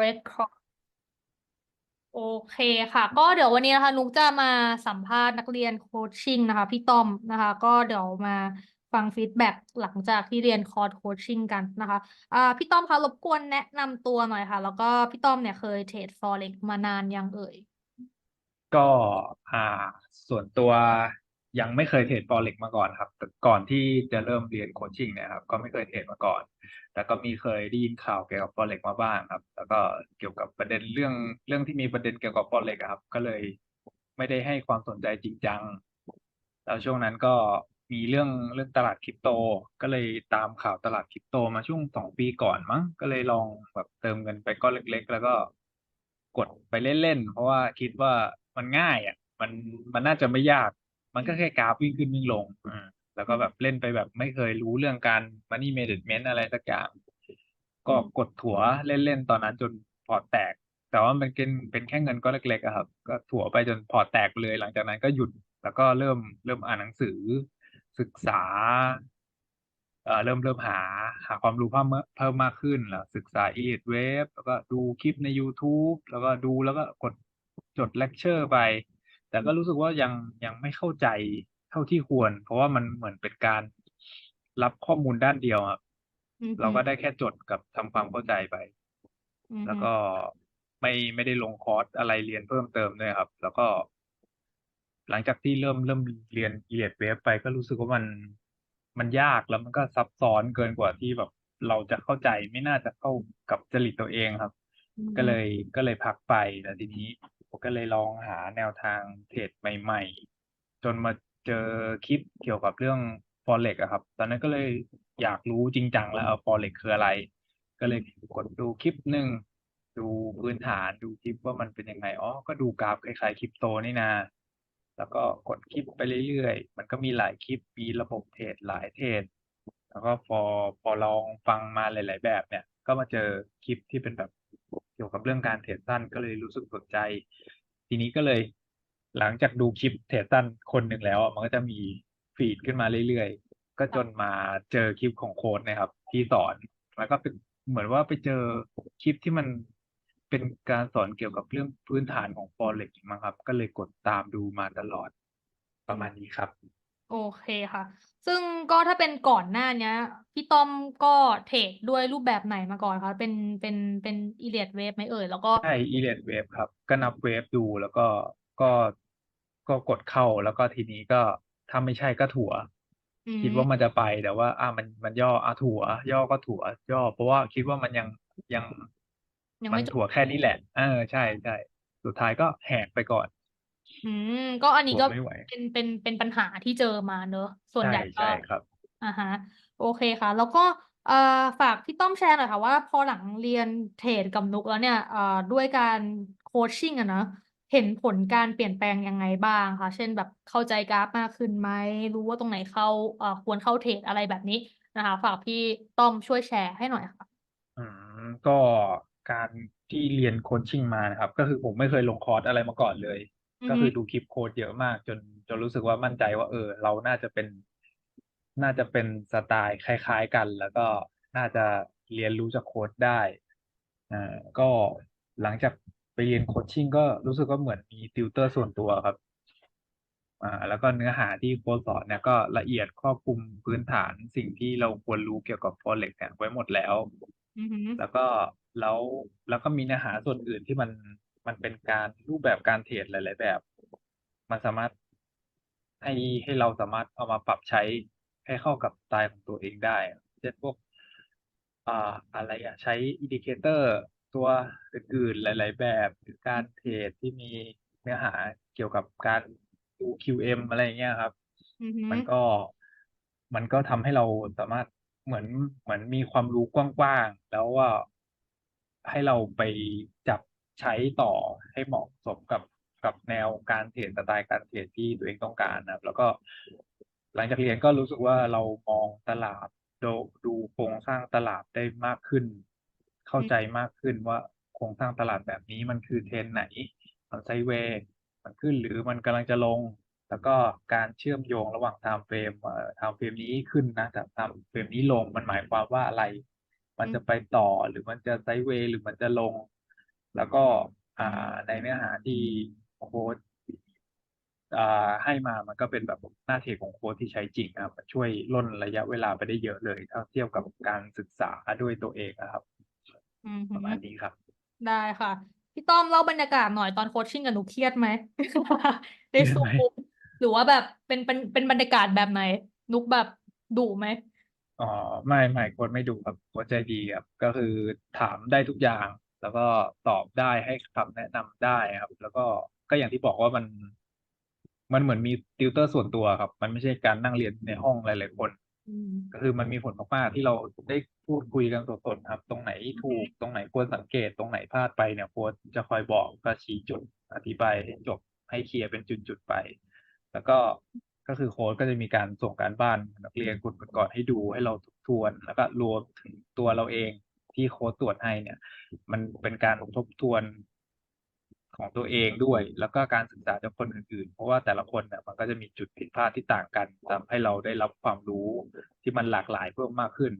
record โอเคค่ะ ก็เดี๋ยววันนี้นะคะ นุกจะมาสัมภาษณ์นักเรียนโคชชิ่งนะคะ พี่ต้อมนะคะ ก็เดี๋ยวมาฟังฟีดแบ็กหลังจากที่เรียนคอร์สโคชชิ่งกันนะคะอ่าพี่ต้อมคะรบกวนแนะนำตัวหน่อยค่ะ แล้วก็พี่ต้อมเนี่ยเคยเทรด Forex มานานยังเอ่ย ก็อ่าส่วนตัวยังไม่เคยเทรด Forex มาก่อนครับ ก่อนที่จะเริ่มเรียนโคชชิ่งเนี่ยครับ ก็ไม่เคยเทรดมาก่อน แต่ก็มีเคยได้ยินข่าวเกี่ยวกับ Forex มาบ้างครับ แล้วก็เกี่ยวกับประเด็นเรื่องเรื่องที่มีประเด็นเกี่ยวกับ Forex อะครับ ก็เลยไม่ได้ให้ความสนใจจริงจัง แล้วช่วงนั้นก็มีเรื่องเรื่องตลาดคริปโต ก็เลยตามข่าวตลาดคริปโตมาช่วงสองปีก่อนมั้ง ก็เลยลองแบบเติมเงินไปก้อนเล็ก ๆ แล้วก็กดไปเล่นๆ เพราะว่าคิดว่ามันง่ายอะ มันมันน่าจะไม่ยาก มันก็แค่กราฟวิ่งขึ้นวิ่งลงอ่า แล้วก็แบบเล่นไปแบบไม่เคยรู้เรื่องการ money management อะไรสักอย่าง ก็กดถัวเล่นๆตอนนั้นจนพอร์ตแตก แต่ว่ามันเป็นเป็นแค่เงินก้อนเล็กๆอะครับ ก็ถัวไปจนพอร์ตแตกไปเลย หลังจากนั้นก็หยุดแล้วก็เริ่มเริ่มอ่านหนังสือศึกษาเอ่อเริ่มเริ่มหาหาความรู้เพิ่มเมเพิ่มมากขึ้นแล้วศึกษา e เวฟแล้วก็ดูคลิปใน YouTube แล้วก็ดูแล้วก็กดจดเลคเชอร์ไป แต่ก็รู้สึกว่ายังยังไม่เข้าใจ เท่าที่ควร เพราะว่ามันเหมือนเป็นการรับข้อมูลด้านเดียวครับ อือฮึเราก็ได้แค่จดกับทำความเข้าใจไป อือแล้วฮึก็ไม่ไม่ได้ลงคอร์สอะไรเรียนเพิ่มเติมด้วยครับ แล้วก็ หลังจากที่เริ่มเริ่มเรียนเรียนเวฟไปก็รู้สึกว่ามันมันยากแล้วมันก็ซับซ้อนเกินกว่าที่แบบเราจะเข้าใจไม่น่าจะเข้ากับจริตตัวเองครับ อือฮึก็เลยก็เลยพักไปแต่ทีนี้ผมก็เลยลองหาแนวทางเทรดใหม่ ๆ จนมา เจอคลิปเกี่ยวกับเรื่อง Forex อะครับ ตอนนั้นก็เลยอยากรู้จริงจังแล้ว Forex คืออะไร ก็เลยกดดูคลิปหนึ่งดูพื้นฐานดูคลิปว่ามันเป็นยังไงอ๋อก็ดูกราฟคล้ายๆคริปโตนี่นาแล้วก็กดคลิปไปเรื่อยๆ มันก็มีหลายคลิปมีระบบเทรดหลายเทรดแล้วก็พอพอลองฟังมาหลาย ๆ แบบเนี่ย ก็มาเจอคลิปที่เป็นแบบเกี่ยวกับเรื่องการเทรดสั้นก็เลยรู้สึกสนใจ ทีนี้ก็เลย หลังจากดูคลิปเทรดสั้นคนหนึ่งแล้วอะมันก็จะมีฟีดขึ้นมาเรื่อยๆ ก็จนมาเจอคลิปของโค้ดนะครับ ที่สอนแล้วก็เป็นเหมือนว่าไปเจอคลิปที่มันเป็นการสอนเกี่ยวกับเรื่องพื้นฐานของ Forex มั้งครับ ก็เลยกดตามดูมาตลอด ประมาณนี้ครับ โอเคค่ะ ซึ่งก็ถ้าเป็นก่อนหน้าเนี้ยพี่ต้อมก็เทรดด้วยรูปแบบไหนมาก่อนคะเป็นเป็นเป็นอีเลียดเวฟไหมเอ่ยแล้วก็ใช่ e l e t Wave ครับ ก็นับเวฟดูแล้วก็ก็ ก็กดเข้าแล้วก็ทีนี้ก็ถ้าไม่ใช่ก็ถัวอืคิดมว่ามันจะไปแต่ว่า อ่ามันมันย่ออะถัวย่อก็ถัวย่อ เพราะว่าคิดว่ามันยังยังยังมัไม่นจบถัวแค่นี้แหละเออใช่ใช่สุดท้ายก็แหกไปก่อน อืมก็อันนี้ถัวก็ไม่ไหว เป็นเป็นเป็นปัญหาที่เจอมาเนอะส่วนใช่ใหญ่ก็ ใช่ครับ อ่าฮะโอเคค่ะ แล้วก็เอ่อฝากพี่ต้อมแชร์หน่อยค่ะว่าพอหลังเรียนเทรดกับนุกแล้วเนี่ยเอ่อด้วยการโคชชิ่งอะเนอะ เห็นผลการเปลี่ยนแปลงยังไงบ้างคะ เช่นแบบเข้าใจกราฟมากขึ้นไหม รู้ว่าตรงไหนเข้าเอ่อควรเข้าเทรดอะไรแบบนี้นะคะ ฝากพี่ต้อมช่วยแชร์ให้หน่อยค่ะ อืมก็การที่เรียนโคชชิ่งมานะครับ ก็คือผมไม่เคยลงคอร์สอะไรมาก่อนเลย อือก็ฮึคือดูคลิปโค้ดเยอะมาก จนจนรู้สึกว่ามั่นใจว่า เออ เราน่าจะเป็น น่าจะเป็นสไตล์คล้าย ๆกัน แล้วก็น่าจะเรียนรู้จากโค้ดได้อ่าก็หลังจาก ไปเรียนโคชชิ่งก็รู้สึกว่าเหมือนมีติวเตอร์ส่วนตัวครับ อ่า แล้วก็เนื้อหาที่โค้ชสอนเนี่ยก็ละเอียดครอบคลุมพื้นฐานสิ่งที่เราควรรู้เกี่ยวกับ Forex เนี่ยไว้หมดแล้ว อือฮึแล้วก็แล้วแล้วก็มีเนื้อหาส่วนอื่นที่มันมันเป็นการรูปแบบการเทรดหลาย ๆ แบบ มันสามารถให้ให้เราสามารถเอามาปรับใช้ให้เข้ากับสไตล์ของตัวเองได้ เช่นพวก อ่าอะไรอะใช้อินดิเคเตอร์ ตัวอื่นๆหลาย ๆ แบบหรือการเทรดที่มีเนื้อหาเกี่ยวกับการดู QM อะไรอย่างเงี้ยครับ อือฮึมันก็มันก็ทำให้เราสามารถเหมือนเหมือนมีความรู้กว้างๆ แล้วว่าให้เราไปจับใช้ต่อให้เหมาะสมกับกับแนวการเทรดสไตล์การเทรดที่ตัวเองต้องการนะครับ แล้วก็หลังจากเรียนก็รู้สึกว่าเรามองตลาดดูดูโครงสร้างตลาดได้มากขึ้น เข้าใจมากขึ้นว่าโครงสร้างตลาดแบบนี้มันคือเทรนไหนมันไซเวย์มันขึ้นหรือมันกำลังจะลง แล้วก็การเชื่อมโยงระหว่างไทม์เฟรมเอ่อไทม์เฟรมนี้ขึ้นนะแต่ไทม์เฟรมนี้ลงมันหมายความว่าอะไร มันจะไปต่อหรือมันจะไซเวย์หรือมันจะลง แล้วก็อ่าในเนื้อหาที่โค้ชอ่าให้มามันก็เป็นแบบหน้าเทรดของโค้ชที่ใช้จริงครับมันช่วยล่นระยะเวลาไปได้เยอะเลย ถ้าเทียบกับการศึกษาด้วยตัวเองนะครับ อืมประมาณนี้ครับ ได้ค่ะ พี่ต้อมเล่าบรรยากาศหน่อยตอนโคชชิ่งกับหนูเครียดไหมในเครียดซูไหม มหรือว่าแบบเป็นเป็นเป็นบรรยากาศแบบไหน นุกแบบดุไหมอ๋อไม่ไม่โค้ชไม่ดูครับโค้ชใจดีครับก็คือถามได้ทุกอย่าง แล้วก็ตอบได้ให้คำแนะนำได้ครับ แล้วก็ก็อย่างที่บอกว่ามัน มันเหมือนมีติวเตอร์ส่วนตัวครับ มันไม่ใช่การนั่งเรียนในห้องหลายๆคนอืม ก็คือมันมีผลมากๆที่เราได้พูดคุยกันสดๆครับ ตรงไหนถูกตรงไหนควรสังเกตตรงไหนพลาดไปเนี่ยโค้ชจะคอยบอกก็ชี้จุดอธิบายให้จบให้เคลียร์เป็นจุดๆไป แล้วก็ก็คือโค้ชก็จะมีการส่งการบ้านนักเรียนคนก่อนให้ดูให้เราทบทวน แล้วก็รวมถึงตัวเราเองที่โค้ชตรวจให้เนี่ย มันเป็นการทบทวน ของตัวเองด้วย แล้วก็การศึกษาจากคนอื่นๆ เพราะว่าแต่ละคนเนี่ยมันก็จะมีจุดผิดพลาดที่ต่างกันทำให้เราได้รับความรู้ที่มันหลากหลายเพิ่มมากขึ้น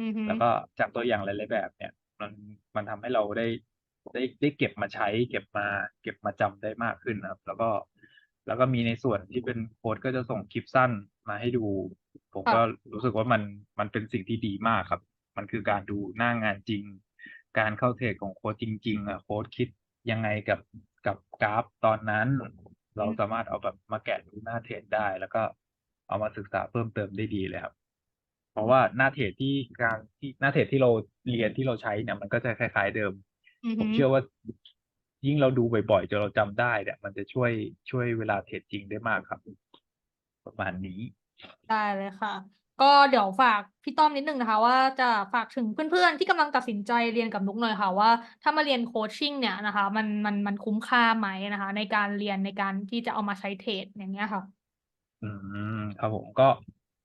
อือหือแล้วก็จากตัวอย่างหลายๆแบบเนี่ย มันมันทำให้เราได้ได้ได้เก็บมาใช้ เก็บมาเก็บมาจำได้มากขึ้นนะครับ แล้วก็ แล้วก็มีในส่วนที่เป็นโค้ดก็จะส่งคลิปสั้นมาให้ดู ผมก็รู้สึกว่ามันมันเป็นสิ่งที่ดีมากครับ มันคือการดูหน้างานจริง การเข้าเทรดของโค้ดจริงๆอะโค้ดคิด ยังไงกับกับกราฟตอนนั้น เราสามารถเอาแบบมาแกะดูหน้าเทรดได้ แล้วก็เอามาศึกษาเพิ่มเติมได้ดีเลยครับ เพราะว่าหน้าเทรดที่การที่หน้าเทรดที่เราเรียนที่เราใช้เนี่ยมันก็จะคล้าย ๆ เดิมอือผมหือเชื่อว่ายิ่งเราดูบ่อยๆจนเราจำได้เนี่ยมันจะช่วยช่วยเวลาเทรดจริงได้มากครับ ประมาณนี้ ได้เลยค่ะ ก็เดี๋ยวฝากพี่ต้อมนิดนึงนะคะ ว่าจะฝากถึงเพื่อนๆ ที่กำลังตัดสินใจเรียนกับนุกหน่อยค่ะว่า ถ้ามาเรียนโคชชิ่งเนี่ยนะคะ มันมันมันคุ้มค่าไหมนะคะ ในการเรียนในการที่จะเอามาใช้เทรดอย่างเงี้ยค่ะ อืมครับผมก็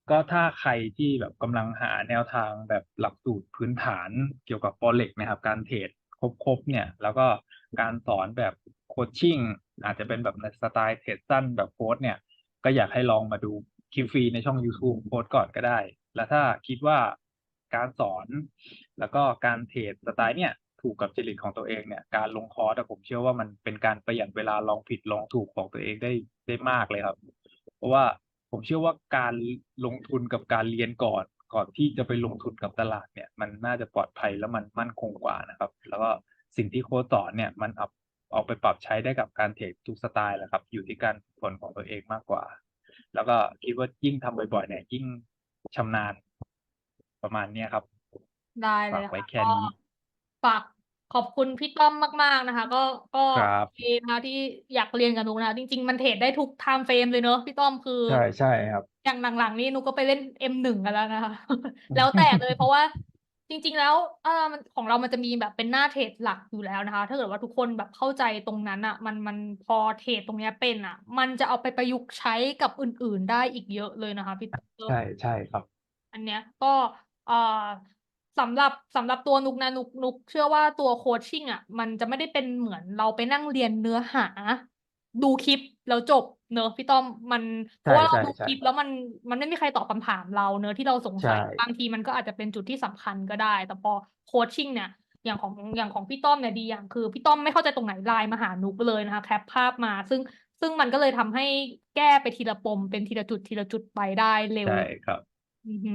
ก็ถ้าใครที่แบบกำลังหาแนวทางแบบหลักสูตรพื้นฐานเกี่ยวกับ Forex นะครับ การเทรดครบๆเนี่ย แล้วก็การสอนแบบโคชชิ่งอาจจะเป็นแบบในสไตล์เทรดสั้นแบบโค้ดเนี่ย ก็อยากให้ลองมาดู คลิปฟรีในช่อง YouTube โค้ดก่อนก็ได้ แล้วถ้าคิดว่าการสอน แล้วก็การเทรดสไตล์เนี่ย ถูกกับจริตของตัวเองเนี่ย การลงคอร์สอะผมเชื่อว่ามันเป็นการประหยัดเวลาลองผิดลองถูกของตัวเองได้ได้มากเลยครับ เพราะว่าผมเชื่อว่าการลงทุนกับการเรียนก่อนก่อนที่จะไปลงทุนกับตลาดเนี่ย มันน่าจะปลอดภัยแล้วมันมั่นคงกว่านะครับ แล้วก็สิ่งที่โค้ชสอนเนี่ยมันเอาเอาไปปรับใช้ได้กับการเทรดทุกสไตล์แหละครับ อยู่ที่การฝึกฝนของตัวเองมากกว่า แล้วก็คิดว่ายิ่งทำบ่อยๆเนี่ยยิ่งชำนาญประมาณเนี้ยครับ ได้เลฝากยไว้ค่ะแค่ก็นี้ ฝากขอบคุณพี่ต้อมมาก ๆนะคะ ก็ก็ครับโอเคนะคะที่อยากเรียนกับนุกนะคะจริง ๆ มันเทรดได้ทุกไทม์เฟรมเลยเนอะพี่ต้อมคือ ใช่ใช่ครับ อย่างหลังๆนี่นุกก็ไปเล่น M1 กันแล้วนะคะ แล้วแต่เลยเพราะว่า จริง ๆ แล้วเออมันของเรามันจะมีแบบเป็นหน้าเทรดหลักอยู่แล้วนะคะ ถ้าเกิดว่าทุกคนแบบเข้าใจตรงนั้นอะ มันมันพอเทรดตรงเนี้ยเป็นอะ มันจะเอาไปประยุกต์ใช้กับอื่น ๆ ได้อีกเยอะเลยนะคะพี่ต้อมใช่ใช่ครับ อันเนี้ยก็เอ่อสำหรับสำหรับตัวนุกนะนุกนุกเชื่อว่าตัวโคชชิ่งอะ มันจะไม่ได้เป็นเหมือนเราไปนั่งเรียนเนื้อหา ดูคลิปแล้วจบ เนอะพี่ต้อมมันเพราะว่าเราใช่ดูใช่คลิปแล้วมันมันไม่มีใครตอบคำถามเราเนอะที่เราสงสัยใช่บางทีมันก็อาจจะเป็นจุดที่สำคัญก็ได้ แต่พอโคชชิ่งเนี่ยอย่างของอย่างของพี่ต้อมเนี่ยดีอย่างคือพี่ต้อมไม่เข้าใจตรงไหนไลน์มาหานุกเลยนะคะแคปภาพมา ซึ่งซึ่งมันก็เลยทำให้แก้ไปทีละปมเป็นทีละจุดทีละจุดไปได้เร็วใช่ครับอือฮึ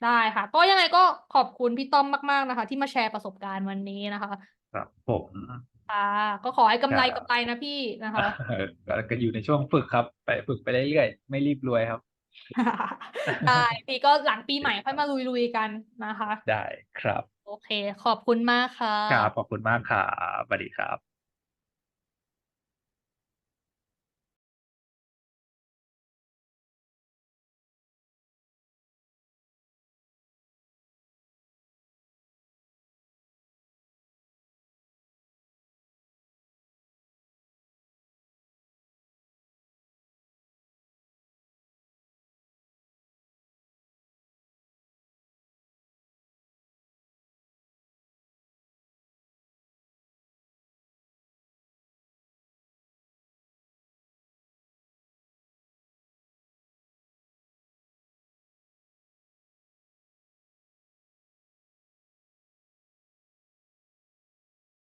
ได้ค่ะ ก็ยังไงก็ขอบคุณพี่ต้อมมาก ๆนะคะ ที่มาแชร์ประสบการณ์วันนี้นะคะ ครับผม ค่ะก็ขอให้กำไรครับกำไรนะพี่นะคะเออก็ก็อยู่ในช่วงฝึกครับ ไปฝึกไปเรื่อยๆไม่รีบรวยครับได้พี่ก็หลังปีใหม่ค่อยมาลุยๆกันนะคะ ได้ครับ โอเค ขอบคุณมากค่ะครับขอบคุณมากครับสวัสดีครับ